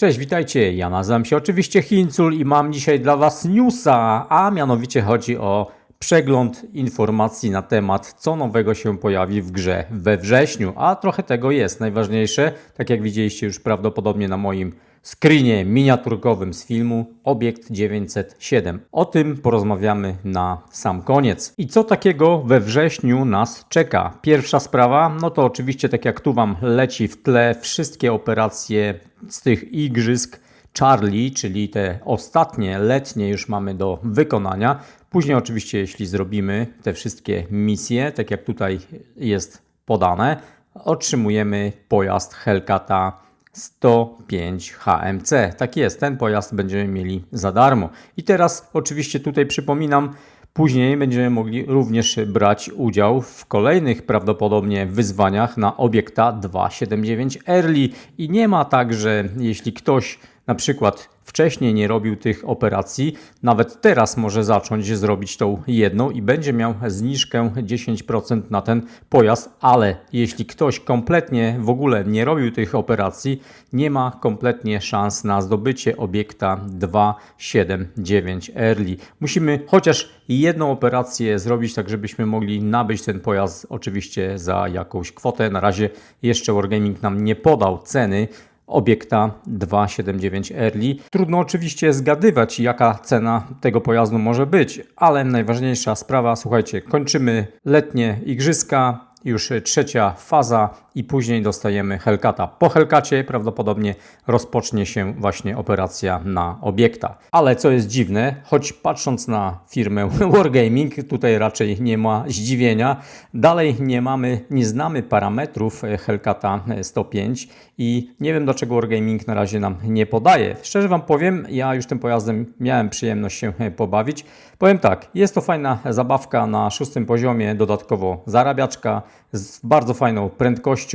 Cześć, witajcie. Ja nazywam się oczywiście Hincul i mam dzisiaj dla Was newsa, a mianowicie chodzi o przegląd informacji na temat, co nowego się pojawi w grze we wrześniu. A trochę tego jest. Najważniejsze, tak jak widzieliście już prawdopodobnie na moim screenie miniaturkowym z filmu Obiekt 907. O tym porozmawiamy na sam koniec. I co takiego we wrześniu nas czeka? Pierwsza sprawa, no to oczywiście tak jak tu Wam leci w tle wszystkie operacje z tych igrzysk Charlie, czyli te ostatnie letnie już mamy do wykonania. Później oczywiście jeśli zrobimy te wszystkie misje, tak jak tutaj jest podane, otrzymujemy pojazd Hellcata 105 HMC. Tak jest, ten pojazd będziemy mieli za darmo. I teraz oczywiście tutaj przypominam, Później będziemy mogli również brać udział w kolejnych prawdopodobnie wyzwaniach na obiekta 279 Early i nie ma tak, że jeśli ktoś na przykład wcześniej nie robił tych operacji, nawet teraz może zacząć zrobić tą jedną i będzie miał zniżkę 10% na ten pojazd, ale jeśli ktoś kompletnie w ogóle nie robił tych operacji, nie ma kompletnie szans na zdobycie obiekta 279 Early. Musimy chociaż jedną operację zrobić, tak żebyśmy mogli nabyć ten pojazd oczywiście za jakąś kwotę. Na razie jeszcze Wargaming nam nie podał ceny, obiekta 279 Early. Trudno oczywiście zgadywać, jaka cena tego pojazdu może być, ale najważniejsza sprawa, słuchajcie, kończymy letnie igrzyska, już trzecia faza i później dostajemy Hellcata. Po Hellcacie prawdopodobnie rozpocznie się właśnie operacja na obiekta. Ale co jest dziwne, choć patrząc na firmę Wargaming, tutaj raczej nie ma zdziwienia, dalej nie mamy, nie znamy parametrów Hellcata 105 i nie wiem dlaczego Wargaming na razie nam nie podaje. Szczerze Wam powiem, ja już tym pojazdem miałem przyjemność się pobawić. Powiem tak, jest to fajna zabawka na szóstym poziomie, dodatkowo zarabiaczka z bardzo fajną prędkością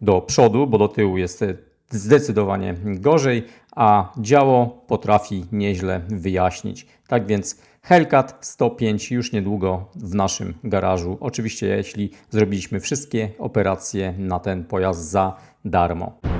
do przodu, bo do tyłu jest zdecydowanie gorzej, a działo potrafi nieźle wyjaśnić. Tak więc Hellcat 105 już niedługo w naszym garażu. Oczywiście jeśli zrobiliśmy wszystkie operacje na ten pojazd za darmo.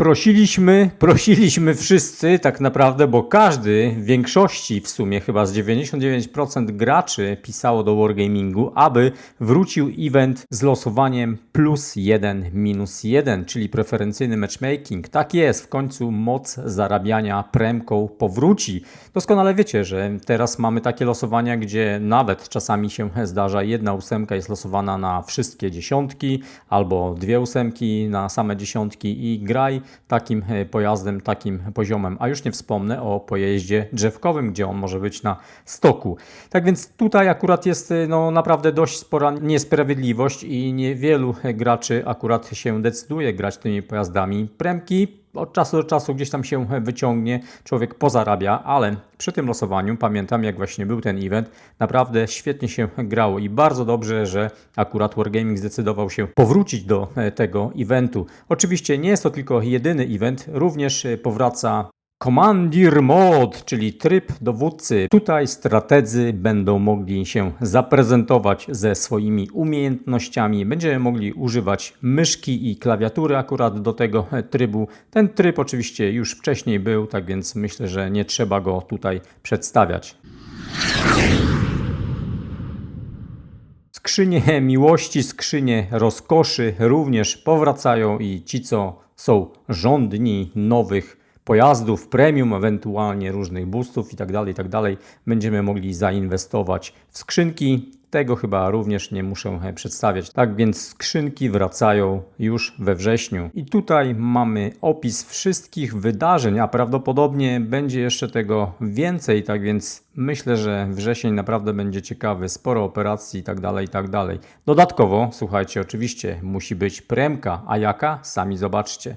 Prosiliśmy, prosiliśmy wszyscy tak naprawdę, bo każdy, w większości w sumie chyba z 99% graczy pisało do Wargamingu, aby wrócił event z losowaniem plus 1, minus 1, czyli preferencyjny matchmaking. Tak jest, w końcu moc zarabiania premką powróci. Doskonale wiecie, że teraz mamy takie losowania, gdzie nawet czasami się zdarza jedna ósemka jest losowana na wszystkie dziesiątki, albo dwie ósemki na same dziesiątki i graj takim e, pojazdem, takim poziomem. A już nie wspomnę o pojeździe drzewkowym, gdzie on może być na stoku. Tak więc tutaj akurat jest e, no, naprawdę dość spora niesprawiedliwość i niewielu graczy akurat się decyduje grać tymi pojazdami. Premki od czasu do czasu gdzieś tam się wyciągnie, człowiek pozarabia, ale przy tym losowaniu pamiętam jak właśnie był ten event, naprawdę świetnie się grało i bardzo dobrze, że akurat Wargaming zdecydował się powrócić do e, tego eventu. Oczywiście nie jest to tylko jedyny event, również e, powraca Commandir Mode, czyli tryb dowódcy. Tutaj strategzy będą mogli się zaprezentować ze swoimi umiejętnościami. Będziemy mogli używać myszki i klawiatury akurat do tego trybu. Ten tryb oczywiście już wcześniej był, tak więc myślę, że nie trzeba go tutaj przedstawiać. Skrzynie miłości, skrzynie rozkoszy również powracają i ci, co są rządni nowych pojazdów premium, ewentualnie różnych boostów itd., tak itd. Tak będziemy mogli zainwestować w skrzynki. Tego chyba również nie muszę przedstawiać. Tak więc skrzynki wracają już we wrześniu. I tutaj mamy opis wszystkich wydarzeń, a prawdopodobnie będzie jeszcze tego więcej. Tak więc myślę, że wrzesień naprawdę będzie ciekawy. Sporo operacji itd. Tak itd. Dodatkowo, słuchajcie, oczywiście musi być premka. A jaka? Sami zobaczcie.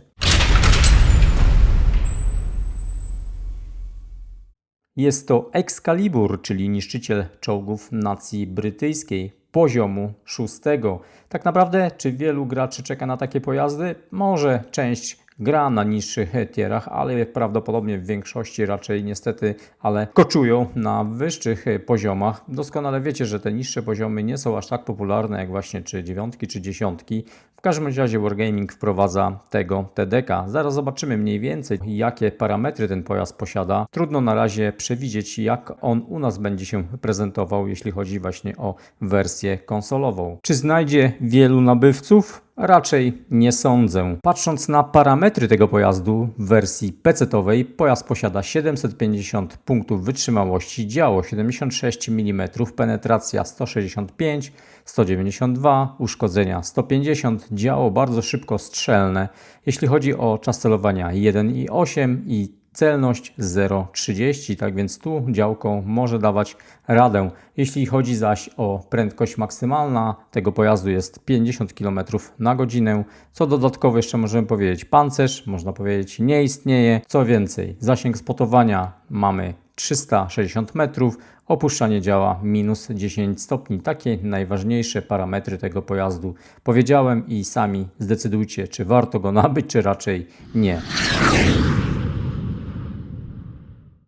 Jest to Excalibur, czyli niszczyciel czołgów nacji brytyjskiej poziomu szóstego. Tak naprawdę, czy wielu graczy czeka na takie pojazdy? Może część gra na niższych tierach, ale prawdopodobnie w większości raczej niestety, ale koczują na wyższych poziomach. Doskonale wiecie, że te niższe poziomy nie są aż tak popularne jak właśnie czy dziewiątki, czy dziesiątki. W każdym razie Wargaming wprowadza tego TDK. Zaraz zobaczymy mniej więcej, jakie parametry ten pojazd posiada. Trudno na razie przewidzieć, jak on u nas będzie się prezentował, jeśli chodzi właśnie o wersję konsolową. Czy znajdzie wielu nabywców? Raczej nie sądzę. Patrząc na parametry tego pojazdu w wersji PC-owej, pojazd posiada 750 punktów wytrzymałości, działo 76 mm, penetracja 165, 192, uszkodzenia 150, działo bardzo szybko strzelne. Jeśli chodzi o czas celowania 1,8 i celność 0,30, tak więc tu działko może dawać radę. Jeśli chodzi zaś o prędkość maksymalna tego pojazdu jest 50 km na godzinę. Co dodatkowo jeszcze możemy powiedzieć? Pancerz, można powiedzieć, nie istnieje. Co więcej, zasięg spotowania mamy 360 metrów, opuszczanie działa minus 10 stopni. Takie najważniejsze parametry tego pojazdu powiedziałem i sami zdecydujcie, czy warto go nabyć, czy raczej nie.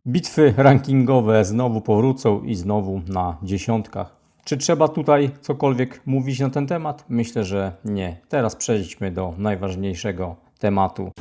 Bitwy rankingowe znowu powrócą i znowu na dziesiątkach. Czy trzeba tutaj cokolwiek mówić na ten temat? Myślę, że nie. Teraz przejdźmy do najważniejszego tematu.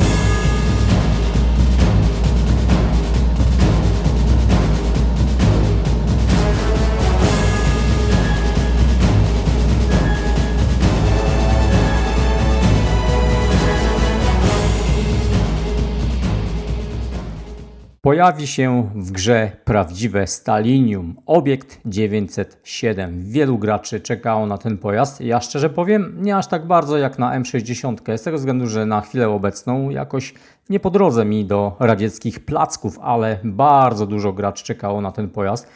Pojawi się w grze prawdziwe Stalinium, obiekt 907. Wielu graczy czekało na ten pojazd. Ja szczerze powiem, nie aż tak bardzo jak na M60, z tego względu, że na chwilę obecną jakoś nie po drodze mi do radzieckich placków, ale bardzo dużo graczy czekało na ten pojazd.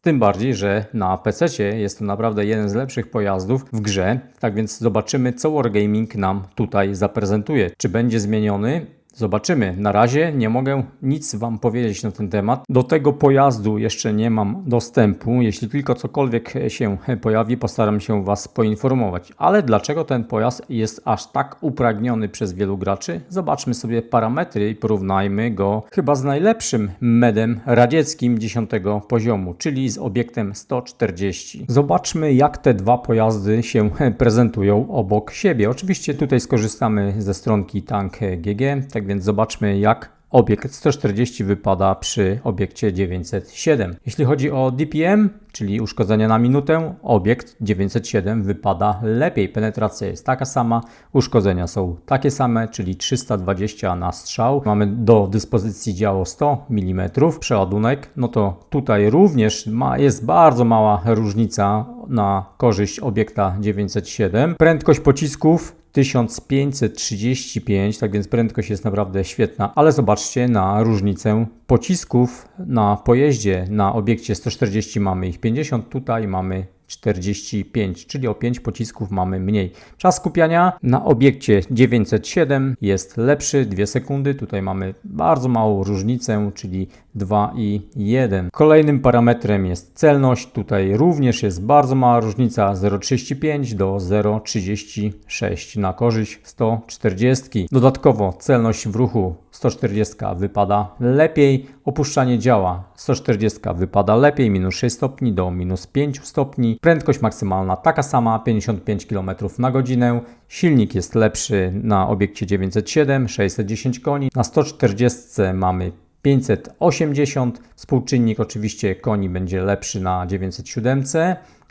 Tym bardziej, że na PC jest to naprawdę jeden z lepszych pojazdów w grze. Tak więc zobaczymy, co Wargaming nam tutaj zaprezentuje. Czy będzie zmieniony? Zobaczymy. Na razie nie mogę nic Wam powiedzieć na ten temat. Do tego pojazdu jeszcze nie mam dostępu. Jeśli tylko cokolwiek się pojawi, postaram się Was poinformować. Ale dlaczego ten pojazd jest aż tak upragniony przez wielu graczy? Zobaczmy sobie parametry i porównajmy go chyba z najlepszym medem radzieckim 10 poziomu, czyli z obiektem 140. Zobaczmy, jak te dwa pojazdy się prezentują obok siebie. Oczywiście tutaj skorzystamy ze stronki Tank GG, więc zobaczmy jak obiekt 140 wypada przy obiekcie 907. Jeśli chodzi o DPM, czyli uszkodzenia na minutę, obiekt 907 wypada lepiej. Penetracja jest taka sama, uszkodzenia są takie same, czyli 320 na strzał. Mamy do dyspozycji działo 100 mm, przeładunek, no to tutaj również ma, jest bardzo mała różnica na korzyść obiekta 907. Prędkość pocisków 1535, tak więc prędkość jest naprawdę świetna, ale zobaczcie na różnicę pocisków na pojeździe. Na obiekcie 140 mamy ich 50, tutaj mamy 45, czyli o 5 pocisków mamy mniej. Czas skupiania na obiekcie 907 jest lepszy, 2 sekundy. Tutaj mamy bardzo małą różnicę, czyli 2 i 1. Kolejnym parametrem jest celność. Tutaj również jest bardzo mała różnica 0,35 do 0,36 na korzyść 140. Dodatkowo celność w ruchu 140 wypada lepiej, opuszczanie działa 140 wypada lepiej, minus 6 stopni do minus 5 stopni, prędkość maksymalna taka sama, 55 km na godzinę, silnik jest lepszy na obiekcie 907, 610 koni, na 140 mamy 580, współczynnik oczywiście koni będzie lepszy na 907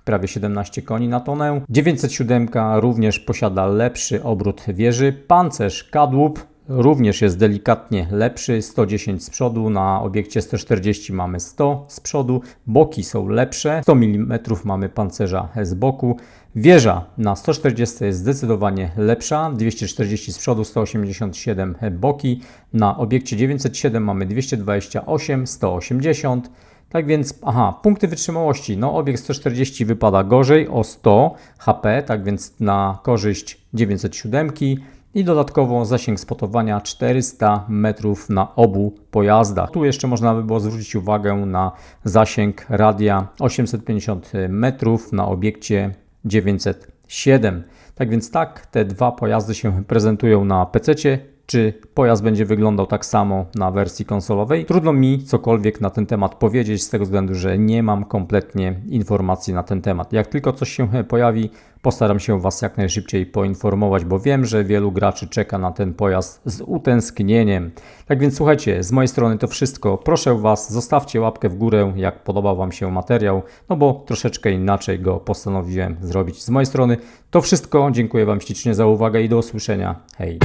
prawie 17 koni na tonę. 907 również posiada lepszy obrót wieży. Pancerz kadłub również jest delikatnie lepszy, 110 z przodu, na obiekcie 140 mamy 100 z przodu, boki są lepsze, 100 mm mamy pancerza z boku, wieża na 140 jest zdecydowanie lepsza, 240 z przodu, 187 boki, na obiekcie 907 mamy 228, 180, tak więc, aha, punkty wytrzymałości. No, obiekt 140 wypada gorzej o 100 HP, tak więc na korzyść 907 i dodatkowo zasięg spotowania 400 metrów na obu pojazdach. Tu jeszcze można by było zwrócić uwagę na zasięg radia 850 metrów na obiekcie 907. Tak więc tak, te dwa pojazdy się prezentują na PC. czy pojazd będzie wyglądał tak samo na wersji konsolowej. Trudno mi cokolwiek na ten temat powiedzieć, z tego względu, że nie mam kompletnie informacji na ten temat. Jak tylko coś się pojawi, postaram się Was jak najszybciej poinformować, bo wiem, że wielu graczy czeka na ten pojazd z utęsknieniem. Tak więc słuchajcie, z mojej strony to wszystko. Proszę Was, zostawcie łapkę w górę, jak podobał Wam się materiał, no bo troszeczkę inaczej go postanowiłem zrobić. Z mojej strony to wszystko. Dziękuję Wam ślicznie za uwagę i do usłyszenia. Hej!